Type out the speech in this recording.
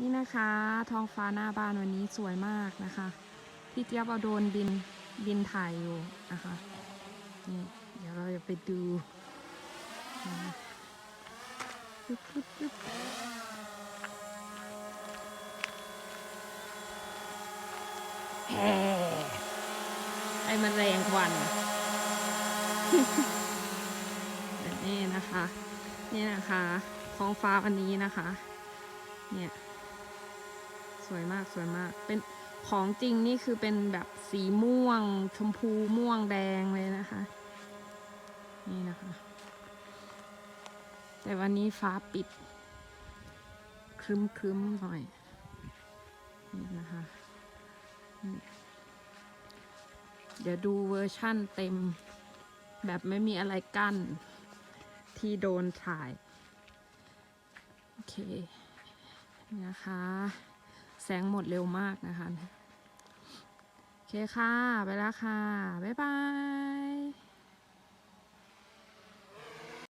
นี่นะคะ ท้องฟ้าหน้าบ้านวันนี้สวยมากนะคะ พี่เจี๊ยบเอาโดนบินบินถ่ายอยู่นะคะนี่เดี๋ยวเราจะไปดูปึ๊บปึ๊บปึ๊บแฮ่ไอ้มันแรงกวันนี่นะคะ นี่นะคะท้องฟ้าวันนี้นะคะ เนี่ย สวยมากสวยมาก เป็นของจริงนี่คือเป็นแบบสีม่วง ชมพูม่วงแดงเลยนะคะ นี่นะคะ แต่วันนี้ฟ้าปิดครึ้มครึ้มหน่อย นี่นะคะ เดี๋ยวดูเวอร์ชั่นเต็ม แบบไม่มีอะไรกั้น ที่โดนถ่าย โอเคนี่นะคะ แสงหมดเร็วมากนะคะ โอเคค่ะ ไปแล้วค่ะ บ๊ายบาย